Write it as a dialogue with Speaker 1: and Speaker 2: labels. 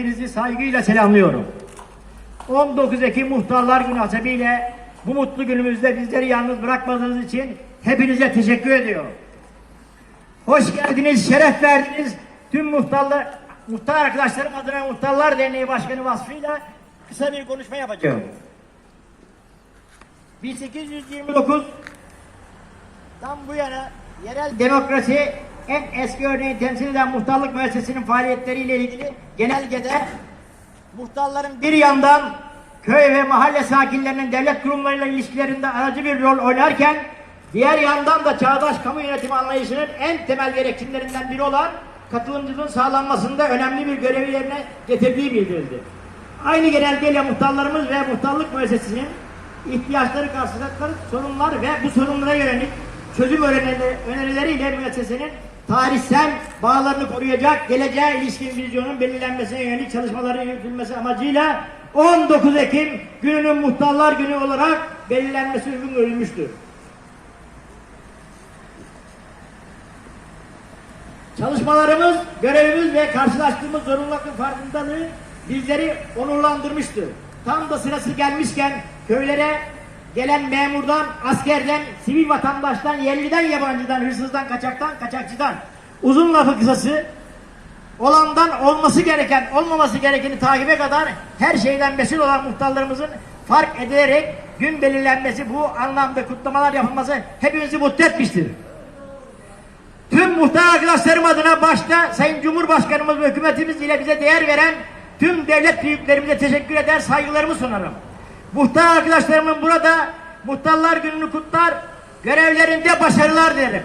Speaker 1: hepinizi saygıyla selamlıyorum. 19 Ekim Muhtarlar Günü hasebiyle bu mutlu günümüzde bizleri yalnız bırakmadığınız için hepinize teşekkür ediyorum. Hoş geldiniz, şeref verdiniz. Tüm muhtarlar, muhtar arkadaşlarım adına Muhtarlar Derneği Başkanı vasfıyla kısa bir konuşma yapacağım. 1829 Tam bu yana yerel demokrasi en eski örneği temsil eden muhtarlık müessesesinin faaliyetleriyle ilgili genelgede muhtarların bir yandan köy ve mahalle sakinlerinin devlet kurumlarıyla ilişkilerinde aracı bir rol oynarken diğer yandan da çağdaş kamu yönetimi anlayışının en temel gereksinimlerinden biri olan katılımcılığın sağlanmasında önemli bir görevi yerine getirdiği bildirildi. Aynı genelgeyle muhtarlarımız ve muhtarlık müessesesinin ihtiyaçları karşıladıkları sorunlar ve bu sorunlara yönelik çözüm önerileri- önerileriyle müessesenin tarihsel bağlarını koruyacak geleceğe ilişkin vizyonun belirlenmesine yönelik çalışmaların yürütülmesi amacıyla 19 Ekim gününün muhtarlar günü olarak belirlenmesi uygun görülmüştür. Çalışmalarımız, görevimiz ve karşılaştığımız zorunlulukların farkındalığı bizleri onurlandırmıştır. Tam da sırası gelmişken köylere gelen memurdan, askerden, sivil vatandaştan, yerliden, yabancıdan, hırsızdan, kaçaktan, kaçakçıdan uzun lafı kısası olandan olması gereken, olmaması gerekeni takibe kadar her şeyden mesul olan muhtarlarımızın fark edilerek gün belirlenmesi bu anlamda kutlamalar yapılması hepimizi mutlu etmiştir. Tüm muhtar arkadaşlarım adına başta Sayın Cumhurbaşkanımız ve hükümetimiz ile bize değer veren tüm devlet büyüklerimize teşekkür eder, saygılarımı sunarım. Muhtar arkadaşlarımın burada muhtarlar gününü kutlar, görevlerinde başarılar dilerim.